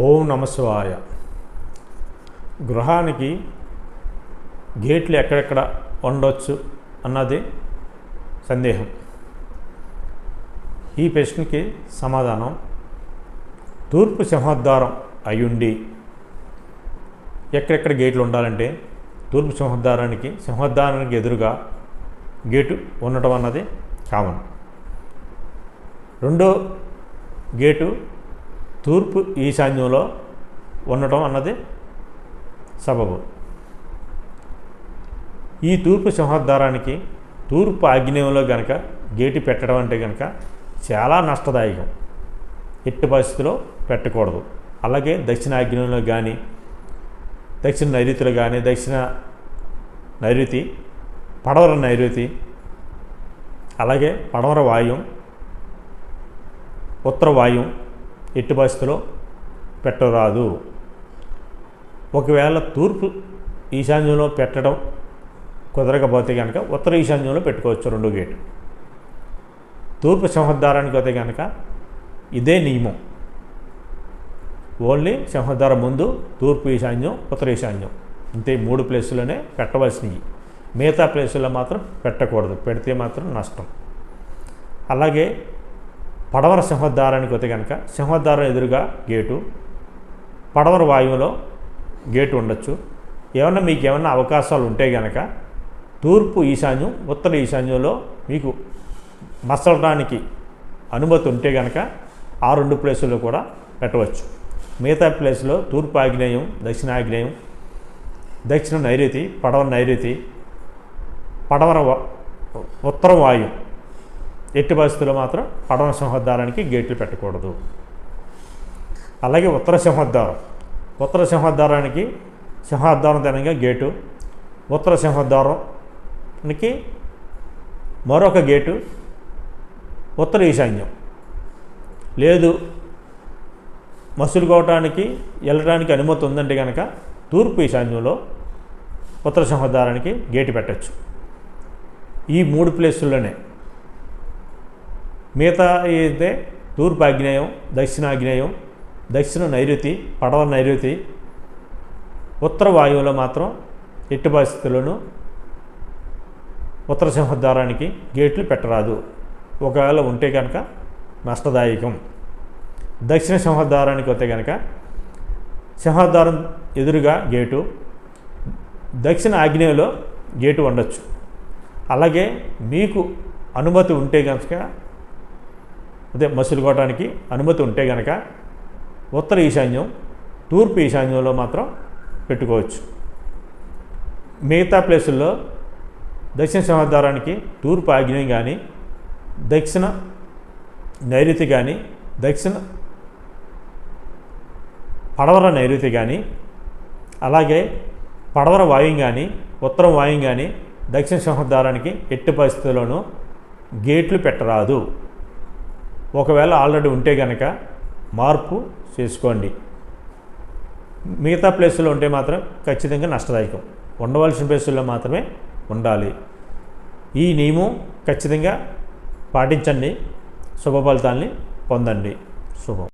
ఓం నమశివాయ గృహానికి గేట్లు ఎక్కడెక్కడ ఉండొచ్చు అన్నది సందేహం. ఈ ప్రశ్నకి సమాధానం తూర్పు సింహద్వారం అయ్యుండి ఎక్కడెక్కడ గేట్లు ఉండాలంటే తూర్పు సింహద్వారానికి సింహద్వారానికి ఎదురుగా గేటు ఉండటం అన్నది కామన్. రెండో గేటు తూర్పు ఈశాన్యంలో ఉండటం అన్నది సబబు. ఈ తూర్పు సింహద్వారానికి తూర్పు ఆగ్నేయంలో గనక గేటు పెట్టడం అంటే కనుక చాలా నష్టదాయకం. ఎట్టి పరిస్థితిలో పెట్టకూడదు. అలాగే దక్షిణ ఆగ్నేయంలో కానీ దక్షిణ నైరుతిలో కానీ దక్షిణ నైరుతి పడవర నైరుతి అలాగే పడవర వాయుం ఉత్తర వాయుం ఎట్టి పరిస్థితిలో పెట్టరాదు. ఒకవేళ తూర్పు ఈశాన్యంలో పెట్టడం కుదరకపోతే కనుక ఉత్తర ఈశాన్యంలో పెట్టుకోవచ్చు రెండు గేటు తూర్పు సింహద్వారానికి అయితే కనుక ఇదే నియమం. ఓన్లీ సింహద్వారం ముందు తూర్పు ఈశాన్యం ఉత్తర ఈశాన్యం. ఇంతే మూడు ప్లేసుల్లోనే పెట్టవలసినవి. మిగతా ప్లేసుల్లో మాత్రం పెట్టకూడదు. పెడితే మాత్రం నష్టం. అలాగే పడవర సింహద్వారానికి వస్తే కనుక సింహద్వారం ఎదురుగా గేటు పడవర వాయువులో గేటు ఉండొచ్చు. ఏమన్నా మీకు ఏమన్నా అవకాశాలు ఉంటే కనుక తూర్పు ఈశాన్యం ఉత్తర ఈశాన్యంలో మీకు మసలడానికి అనుమతి ఉంటే కనుక ఆ రెండు ప్లేసుల్లో కూడా పెట్టవచ్చు. మిగతా ప్లేస్లో తూర్పు ఆగ్నేయం దక్షిణ ఆగ్నేయం దక్షిణ నైరుతి పడవ నైరుతి పడవర వ- ఉత్తర వాయువు. ఎట్టి పరిస్థితుల్లో మాత్రం పడవ సింహద్వారానికి గేట్లు పెట్టకూడదు. అలాగే ఉత్తర సింహద్వారం. ఉత్తర సింహద్వారానికి సింహద్వారం తినగా గేటు. ఉత్తర సింహద్వారానికి మరొక గేటు. ఉత్తర ఈశాన్యం. లేదు మసులుకోవటానికి వెళ్ళడానికి అనుమతి ఉందంటే కనుక తూర్పు ఈశాన్యంలో ఉత్తర సింహద్వారానికి గేటు పెట్టచ్చు. ఈ మూడు ప్లేసుల్లోనే. మిగతా అయితే తూర్పు ఆగ్నేయం దక్షిణ ఆగ్నేయం దక్షిణ నైరుతి పడవ నైరుతి ఉత్తర వాయువులో మాత్రం ఎట్టి పరిస్థితుల్లోనూ ఉత్తర సింహద్వారానికి గేట్లు పెట్టరాదు. ఒకవేళ ఉంటే కనుక నష్టదాయకం. దక్షిణ సింహద్వారానికి వస్తే కనుక సింహద్వారం ఎదురుగా గేటు దక్షిణ ఆగ్నేయంలో గేటు ఉండొచ్చు. అలాగే మీకు అనుమతి ఉంటే కనుక అదే మసులుకోవడానికి అనుమతి ఉంటే కనుక ఉత్తర ఈశాన్యం తూర్పు ఈశాన్యంలో మాత్రం పెట్టుకోవచ్చు. మిగతా ప్లేసుల్లో దక్షిణ సింహద్వారానికి తూర్పు ఆగ్నేయం కానీ దక్షిణ నైరుతి కానీ దక్షిణ పడవర నైరుతి కానీ అలాగే పడవర వాయుం కానీ ఉత్తరం వాయుం కానీ దక్షిణ సింహద్వారానికి ఎట్టి పరిస్థితుల్లోనూ గేట్లు పెట్టరాదు. ఒకవేళ ఆల్రెడీ ఉంటే కనుక మార్పు చేసుకోండి. మిగతా ప్లేసుల్లో ఉంటే మాత్రం ఖచ్చితంగా నష్టదాయకం. ఉండవలసిన ప్లేసుల్లో మాత్రమే ఉండాలి. ఈ నియమం ఖచ్చితంగా పాటించండి. శుభ ఫలితాల్ని పొందండి. శుభం.